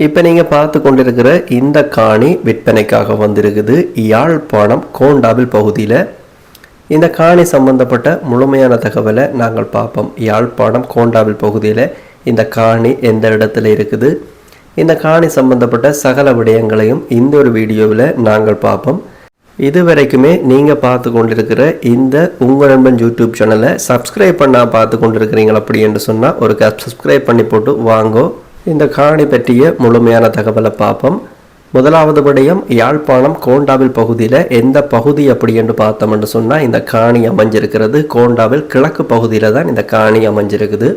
இப்போ நீங்கள் பார்த்து கொண்டிருக்கிற இந்த காணி விற்பனைக்காக வந்திருக்குது யாழ்ப்பாணம் கோண்டாவில் பகுதியில். இந்த காணி சம்பந்தப்பட்ட முழுமையான தகவலை நாங்கள் பார்ப்போம். யாழ்ப்பாணம் கோண்டாவில் பகுதியில் இந்த காணி எந்த இடத்துல இருக்குது? இந்த காணி சம்பந்தப்பட்ட சகல விடயங்களையும் இந்த ஒரு வீடியோவில் நாங்கள் பார்ப்போம். இது வரைக்குமே நீங்கள் பார்த்து கொண்டிருக்கிற இந்த உங்கள் நண்பன் யூடியூப் சேனலை சப்ஸ்கிரைப் பண்ணால் பார்த்து கொண்டிருக்கிறீங்க அப்படி என்று சொன்னால் ஒரு சப்ஸ்கிரைப் பண்ணி போட்டு வாங்கோ. இந்த காணி பற்றிய முழுமையான தகவலை பார்ப்போம். முதலாவது விடயம் யாழ்ப்பாணம் கோண்டாவில் பகுதியில் எந்த பகுதி அப்படி என்று பார்த்தோம்னு சொன்னால் இந்த காணி அமைஞ்சிருக்கிறது. கோண்டாவில் கிழக்கு பகுதியில் தான் இந்த காணி அமைஞ்சிருக்குது.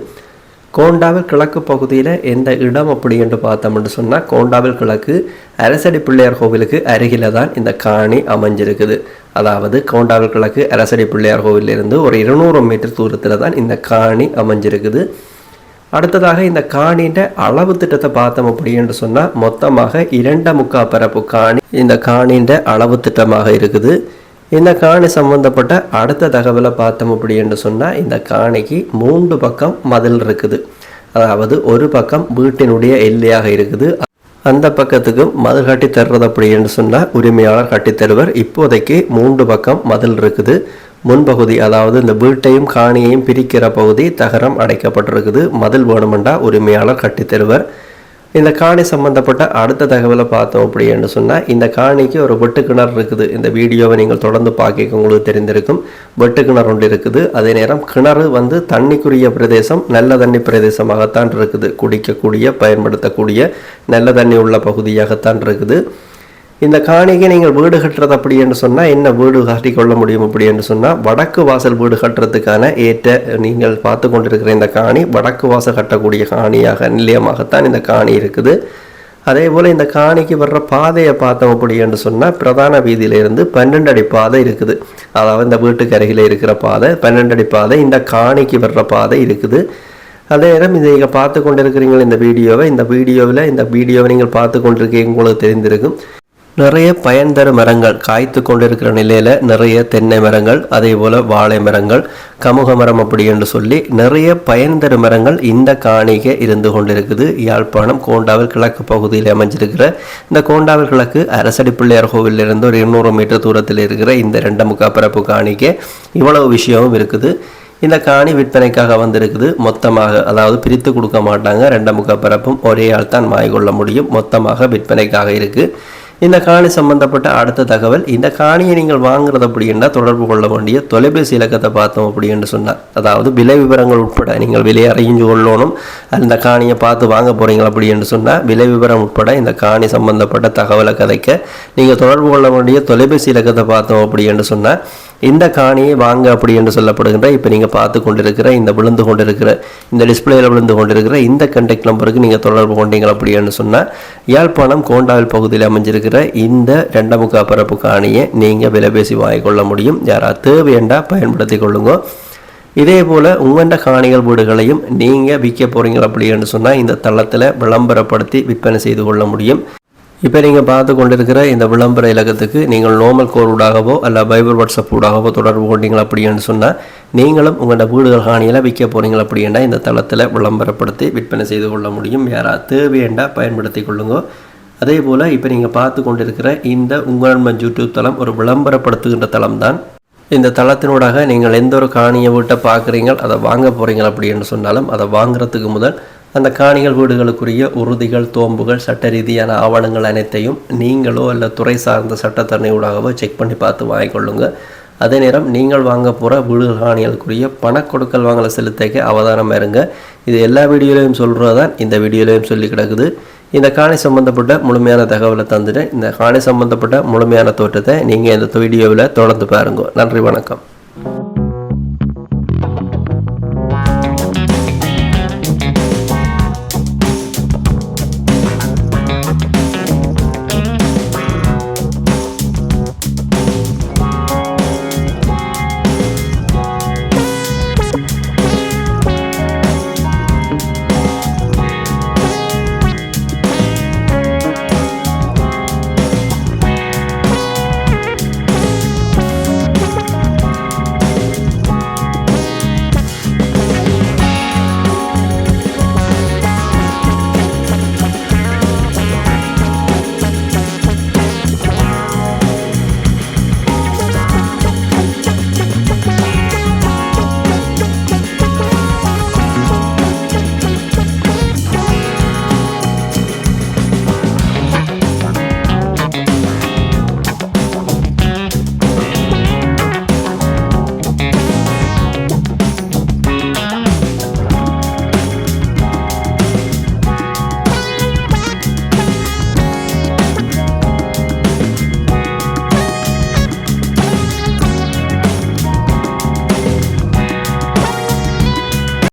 கோண்டாவில் கிழக்கு பகுதியில் எந்த இடம் அப்படி என்று பார்த்தோம்னு சொன்னால் கோண்டாவில் கிழக்கு அரசடி பிள்ளையார் கோவிலுக்கு அருகில் தான் இந்த காணி அமைஞ்சிருக்குது. அதாவது கோண்டாவில் கிழக்கு அரசடி பிள்ளையார் கோவிலிருந்து ஒரு இருநூறு மீட்டர் தூரத்தில் தான் இந்த காணி அமைஞ்சிருக்குது. அடுத்ததாக இந்த காணின்ற அளவு திட்டத்தை பார்த்தோம் அப்படின்னு சொன்னால் மொத்தமாக இரண்ட முக்கா பரப்பு காணி இந்த காணின்ற அளவு திட்டமாக இருக்குது. இந்த காணி சம்பந்தப்பட்ட அடுத்த தகவலை பார்த்தோம் அப்படின்னு சொன்னால் இந்த காணிக்கு மூன்று பக்கம் மதில் இருக்குது. அதாவது ஒரு பக்கம் வீட்டினுடைய எல்லையாக இருக்குது. அந்த பக்கத்துக்கு மதில் கட்டி தர்றது அப்படின்னு சொன்னால் உரிமையாளர் கட்டித்தருவர் இப்போதைக்கு மூன்று பக்கம் மதில் இருக்குது. முன்பகுதி அதாவது இந்த வீட்டையும் காணியையும் பிரிக்கிற பகுதி தகரம் அடைக்கப்பட்டிருக்குது. மதில் வேணுமெண்டா உரிமையாளர் கட்டித்தருவர் இந்த காணி சம்பந்தப்பட்ட அடுத்த தகவலை பார்த்தோம் அப்படின்னு சொன்னால் இந்த காணிக்கு ஒரு வெட்டு கிணறு இருக்குது. இந்த வீடியோவை நீங்கள் தொடர்ந்து பார்க்க உங்களுக்கு தெரிந்திருக்கும். வெட்டு கிணறு ஒன்று இருக்குது. அதே நேரம் கிணறு வந்து தண்ணிக்குரிய பிரதேசம் நல்ல தண்ணி பிரதேசமாகத்தான் இருக்குது. குடிக்கக்கூடிய பயன்படுத்தக்கூடிய நல்ல தண்ணி உள்ள பகுதியாகத்தான் இருக்குது. இந்த காணிக்கு நீங்கள் வீடு கட்டுறது அப்படி என்று சொன்னால் என்ன வீடு கட்டிக்கொள்ள முடியும் அப்படி என்று சொன்னால் வடக்கு வாசல் வீடு கட்டுறதுக்கான ஏற்ற நீங்கள் பார்த்து கொண்டிருக்கிற இந்த காணி வடக்கு வாசல் கட்டக்கூடிய காணியாக நிலையமாகத்தான் இந்த காணி இருக்குது. அதே போல் இந்த காணிக்கு வர்ற பாதையை பார்த்தோம் அப்படி என்று சொன்னால் பிரதான வீதியிலிருந்து பன்னெண்டு அடி பாதை இருக்குது. அதாவது இந்த வீட்டுக்கு அருகில் இருக்கிற பாதை பன்னெண்டு அடி பாதை இந்த காணிக்கு வர்ற பாதை இருக்குது. அதே நேரம் இதை நீங்கள் பார்த்து கொண்டிருக்கிறீங்க இந்த வீடியோவை. இந்த வீடியோவில் இந்த வீடியோவை நீங்கள் பார்த்து கொண்டிருக்கீங்க உங்களுக்கு தெரிந்திருக்கும். நிறைய பயன் தரும் மரங்கள் காய்த்து கொண்டிருக்கிற நிலையில் நிறைய தென்னை மரங்கள் அதே போல் வாழை மரங்கள் கமுக மரம் அப்படி என்று சொல்லி நிறைய பயன் தரும் மரங்கள் இந்த காணிக்க இருந்து கொண்டிருக்குது. யாழ்ப்பாணம் கோண்டாவில் கிழக்கு பகுதியில் அமைஞ்சிருக்கிற இந்த கோண்டாவில் கிழக்கு அரசடி பிள்ளையார் கோவிலிருந்து ஒரு இருநூறு மீட்டர் தூரத்தில் இருக்கிற இந்த ரெண்டு முக்கா பரப்பு காணிக்கை இவ்வளவு விஷயமும் இருக்குது. இந்த காணி விற்பனைக்காக வந்திருக்குது. மொத்தமாக அதாவது பிரித்து கொடுக்க மாட்டாங்க. ரெண்டு முக்கா பரப்பும் ஒரே ஆள் தான் கொள்ள முடியும். மொத்தமாக விற்பனைக்காக இருக்குது இந்த காணி சம்பந்தப்பட்ட அடுத்த தகவல் இந்த காணியை நீங்கள் வாங்குறது அப்படின்னா தொடர்பு கொள்ள வேண்டிய தொலைபேசி இலக்கத்தை பார்த்தோம் அப்படின்னு சொன்னார். அதாவது விலை விவரங்கள் உட்பட நீங்கள் விலையை அறிஞ்சு கொள்ளணும். அந்த காணியை பார்த்து வாங்க போகிறீங்க அப்படின்னு சொன்னால் விலை விவரம் உட்பட இந்த காணி சம்பந்தப்பட்ட தகவலை கதைக்க நீங்கள் தொடர்பு கொள்ள வேண்டிய தொலைபேசி இலக்கத்தை பார்த்தோம் அப்படின்னு சொன்னால் இந்த காணியை வாங்க அப்படி என்று சொல்லப்படுகின்ற இப்போ நீங்கள் பார்த்து கொண்டிருக்கிற இந்த விழுந்து கொண்டிருக்கிற இந்த டிஸ்பிளேயில் விழுந்து கொண்டிருக்கிற இந்த கண்டெக்ட் நம்பருக்கு நீங்கள் தொடர்பு கொண்டீங்க அப்படின்னு சொன்னால் யாழ்ப்பாணம் கோண்டாவில் பகுதியில் அமைஞ்சிருக்கிற இந்த ரெண்டமுக்கா பரப்பு காணியை நீங்கள் விலை பேசி வாங்கிக்கொள்ள முடியும். யாராவது தேவையண்டா பயன்படுத்தி கொள்ளுங்க. இதே போல் உங்கள்ட காணிகள் வீடுகளையும் நீங்கள் விற்க போகிறீங்க அப்படின்னு சொன்னால் இந்த தளத்தில் விளம்பரப்படுத்தி விற்பனை செய்து கொள்ள முடியும். இப்போ நீங்கள் பார்த்து கொண்டிருக்கிற இந்த விளம்பர இலக்கத்துக்கு நீங்கள் நோமல் கோர் ஊடாகவோ அல்ல பைபர் வாட்ஸ்அப் ஊடாகவோ தொடர்பு கொண்டீங்க அப்படின்னு சொன்னால் நீங்களும் உங்களோட வீடுகள் காணியில் விற்க போகிறீங்க அப்படின்னா இந்த தளத்தில் விளம்பரப்படுத்தி விற்பனை செய்து கொள்ள முடியும். யாராவது தேவையண்டா பயன்படுத்தி கொள்ளுங்க. அதே போல் இப்போ நீங்கள் பார்த்து கொண்டிருக்கிற இந்த உங்கள் யூடியூப் தளம் ஒரு விளம்பரப்படுத்துகின்ற தளம் தான் இந்த தளத்தினூடாக நீங்கள் எந்த ஒரு காணியை வீட்டை பார்க்குறீங்க அதை வாங்க போகிறீங்க அப்படின்னு சொன்னாலும் அதை வாங்குறதுக்கு முதல் அந்த காணிகள் வீடுகளுக்குரிய உறுதிகள் தோம்புகள் சட்ட ரீதியான ஆவணங்கள் அனைத்தையும் நீங்களோ அல்ல துறை சார்ந்த சட்டத்தரணையூடாகவோ செக் பண்ணி பார்த்து வாங்கிக்கொள்ளுங்க. அதே நேரம் நீங்கள் வாங்க போகிற வீடு காணிகளுக்குரிய பண கொடுக்கல் வாங்கலை செலுத்தக்க அவதானம் இருங்க இது எல்லா வீடியோலையும் சொல்கிறது தான் இந்த வீடியோலையும் சொல்லி கிடக்குது. இந்த காணி சம்மந்தப்பட்ட முழுமையான தகவலை தந்துட்டு இந்த காணி சம்மந்தப்பட்ட முழுமையான தோற்றத்தை நீங்கள் இந்த வீடியோவில் தொடர்ந்து பாருங்க. நன்றி வணக்கம்.